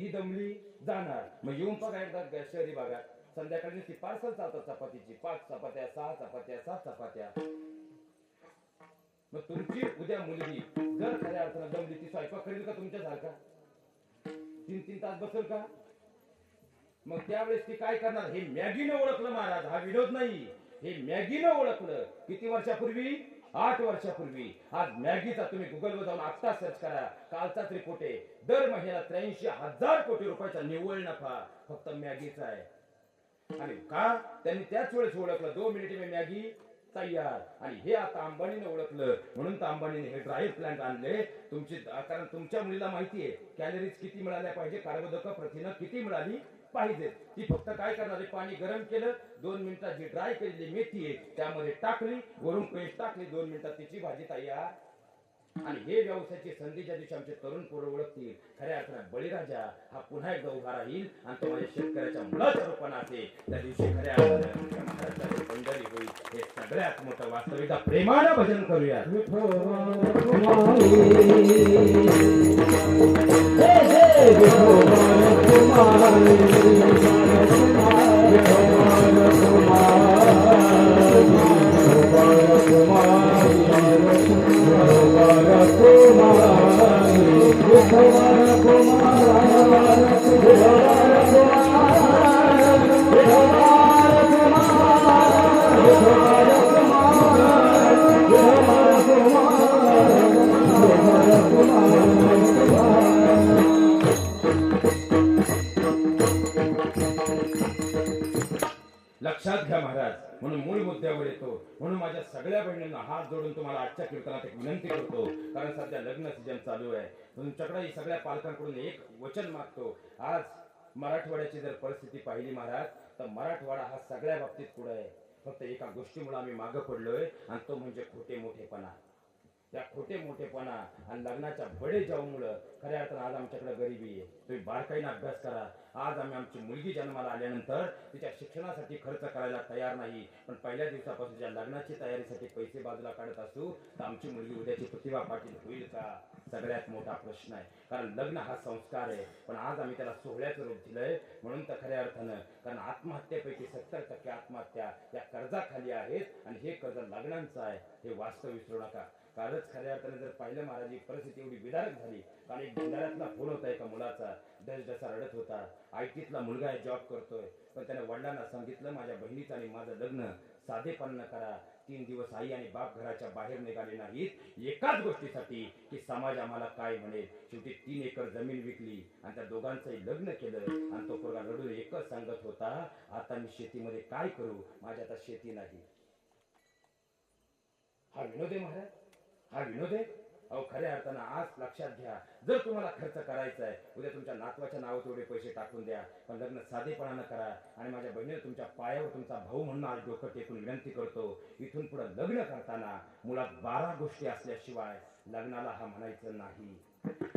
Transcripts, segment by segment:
ही दमली जाणार. मग येऊन बघा एकदा शहरी भागात. संध्याकाळी ती पार्सल चालतात चपातीची. पाच चपात्या सहा चपात्या सात चपात्या. मग तुमची उद्या मुलगी. जर खऱ्या अर्थानं दमली ती स्वयंपाक करेल का तुमच्यासारखा? तीन तीन तास बसेल का? मग त्यावेळेस ती काय करणार? हे मॅगीनं ओळखलं महाराज. हा विनोद नाही. हे मॅगीनं ओळखलं. किती वर्षापूर्वी? आठ वर्षापूर्वी आज मॅगीचा तुम्ही गुगलवर जाऊन आत्ता सर्च करा. कालचाच रिपोर्ट आहे दर महिन्याला त्र्याऐंशी हजार कोटी रुपयाचा निव्वळ नफा फक्त मॅगीचा आहे. आणि का? त्यांनी त्याच वेळेस ओळखलं. दोन मिनिटे मी मॅगी तयार. आणि हे आता अंबानीने ओळखलं. म्हणून तर अंबानीने हे ड्राय प्लांट आणले. तुमची कारण तुमच्या मुलीला माहिती आहे कॅलरीज किती मिळाल्या पाहिजे कार्बोदक प्रथिनं किती मिळाली? पाहिजे. ती फक्त काय करणार? आहे पाणी गरम केलं दोन मिनिटात जी ड्राय केलेली मेथी आहे त्यामध्ये टाकली वरून पेस्ट टाकली दोन मिनिटात तिची भाजी तयार. आणि हे व्यवसायाची संधी ज्या दिवशी आमचे तरुण पोरं ओळखतील खऱ्या अर्थानं बळीराजा हा पुन्हा एकदा उभा राहील आणि तो माझ्या शेतकऱ्याच्या मुलाच्या रूपाने असेल. त्या दिवशी खऱ्या अर्थाने महाराष्ट्राची पंढरी होईल. हे सगळ्यात मोठं वास्तविक. प्रेमानं भजन करूया. लक्षात महाराज म्हणून मूळ मुद्द्यावर येतो. म्हणून माझ्या सगळ्या बहिणींना हात जोडून तुम्हाला आजच्या कीर्तनात एक विनंती करतो. कारण सध्या लग्न सीजन चालू आहे. तुमच्याकडे सगळ्या पालकांकडून एक वचन मागतो. आज मराठवाड्याची जर परिस्थिती पाहिली महाराज तर मराठवाडा हा सगळ्या बाबतीत पुढे आहे. फक्त एका गोष्टीमुळे आम्ही मागं पडलोय आणि तो म्हणजे खोटे मोठेपणा त्या खोटे मोठेपणा आणि लग्नाच्या बडे जाऊमुळं खऱ्या अर्थानं आज आमच्याकडे गरिबी आहे. तुम्ही बारकाईनं अभ्यास करा. आज आम्ही आमची मुलगी जन्माला आल्यानंतर तिच्या शिक्षणासाठी खर्च करायला तयार नाही. पण पहिल्या दिवसापासून ज्या लग्नाची तयारीसाठी पैसे बाजूला काढत असू तर आमची मुलगी उद्याची प्रतिभा पाटील होईल का? सगळ्यात मोठा प्रश्न आहे. कारण लग्न हा संस्कार आहे. पण आज आम्ही त्याला सोहळ्याचं रूप दिलंय. म्हणून तर खऱ्या अर्थानं कारण आत्महत्येपैकी सत्तर टक्के आत्महत्या या कर्जाखाली आहेत. आणि हे कर्ज लग्नांचं आहे. हे वास्तव विसरू नका. कालच खऱ्या अर्थाने जर पाहिलं महाराज ही परिस्थिती एवढी विदारक झाली. कारण एक भंडाऱ्यातला फोन होता एका मुलाचा. दस डसा रडत होता. आयटीतला मुलगा आहे जॉब करतोय. पण त्याने वडिलांना सांगितलं माझ्या बहिणीचं आणि माझं लग्न साधेपणानं करा. तीन दिवस आई आणि बाप घराच्या बाहेर निघाले नाहीत. एकाच गोष्टीसाठी की समाज आम्हाला काय म्हणेल? शेवटी तीन एकर जमीन विकली आणि त्या दोघांचंही लग्न केलं आणि तो पोरगा रडून एकच सांगत होता आता मी शेतीमध्ये काय करू? माझ्या आता शेती नाही. हा विनोदे महाराज? हा विनोद आहे अहो खऱ्या अर्थानं आज लक्षात घ्या. जर तुम्हाला खर्च करायचा आहे उद्या तुमच्या नातवाच्या नावावर तेवढे पैसे टाकून द्या पण लग्न साधेपणानं करा. आणि माझ्या बहिणीनं तुमच्या पायावर तुमचा भाऊ म्हणून आज डोकं टेकून विनंती करतो इथून पुढे लग्न करताना मुळात बारा गोष्टी असल्याशिवाय लग्नाला हा म्हणायचं नाही.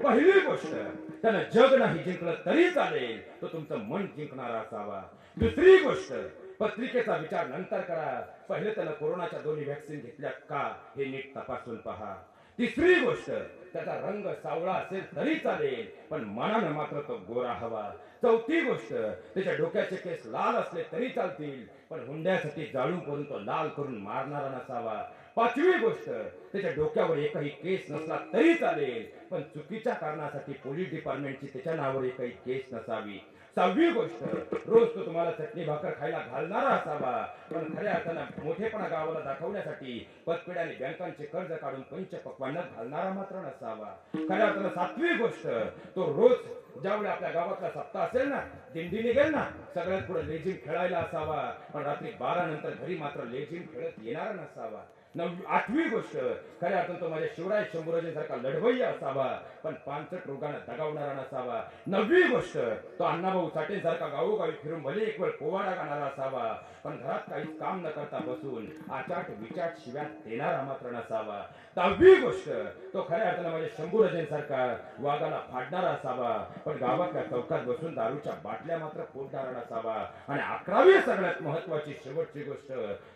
पहिली गोष्ट त्यानं जग नाही जिंकलं तरी चालेल तो तुमचं मन जिंकणारा असावा. दुसरी गोष्ट पत्रिकेचा विचार नंतर करा. पहिले त्याला कोरोनाच्या दोन्ही व्हॅक्सिन घेतल्या का हे नीट तपासून पहा. तिसरी गोष्ट त्याचा रंग सावळा असेल तरी चालेल पण मनानं मात्र तो गोरा हवा. चौथी गोष्ट त्याच्या डोक्याचे केस लाल असले तरी चालतील पण हुंड्यासाठी जाळून करून तो लाल करून मारणारा नसावा. पाचवी गोष्ट त्याच्या डोक्यावर एकही केस नसला तरी चालेल पण चुकीच्या कारणासाठी पोलीस डिपार्टमेंटची त्याच्या नावावर एकही केस नसावी. सहावी गोष्ट. रोज तो तुम्हाला चटणी भाकर खायला घालणारा असावा. पण खऱ्या अर्थानं मोठेपणा गावाला दाखवण्यासाठी पतपेड्याने बँकांचे कर्ज काढून पंच पक्वान्नात घालणारा मात्र नसावा. खऱ्या अर्थानं सातवी गोष्ट तो रोज ज्यावेळी आपल्या गावातला सप्ताह असेल ना दिंडी निघेल ना सगळ्यात पुढे लेझिम खेळायला असावा. पण रात्री बारा नंतर घरी मात्र लेझिम खेळत येणार नसावा. नववी आठवी गोष्ट खऱ्या अर्थानं तो माझ्या शिवराय शंभूराजे सारखा लढवय्या असावा. पण पानसट रोगानं दगावणारा नसावा. नववी गोष्ट तो अण्णाभाऊ साठे सारखा गावोगावी फिरून भले एक वेळ पोवाडा गाणारा असावा. पण घरात काहीच काम न करता बसून आचाट विचाट शिव्यात देणारा मात्र नसावा. दहावी गोष्ट तो खऱ्या अर्थानं माझ्या शंभूराजेंसारखा वाघाला फाडणारा असावा. पण गावातल्या चौकात बसून दारूच्या बाटल्या मात्र पोटधारण असावा आणि अकरावी सगळ्यात महत्वाची शेवटची गोष्ट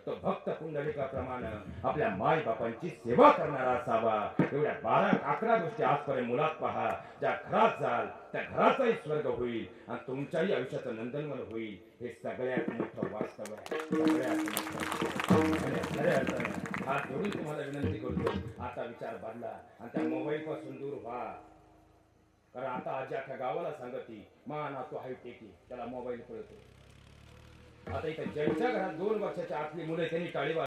तो भक्त पुंडलिकाप्रमाणे आपल्या माय बापांची सेवा करणारा असावा. एवढ्या बारा अकरा गोष्टी आजपर्यंत मुलात पहा. ज्या घरात जाल त्या घराचाही स्वर्ग होईल आणि तुमच्याही आयुष्याचं नंदनवन होईल. हे सगळ्यात मोठं वास्तव आहे. सगळ्यात हात जोडून तुम्हाला विनंती करतो आता विचार बदला आणि त्या मोबाईल पासून दूर व्हा. कारण आता आजी अख्ख्या गावाला सांगती मा तो हाय टेकी त्याला मोबाईल पळतो. आता इथं ज्यांच्या घरात दोन वर्षाच्या आतली मुलं त्यांनी टाळी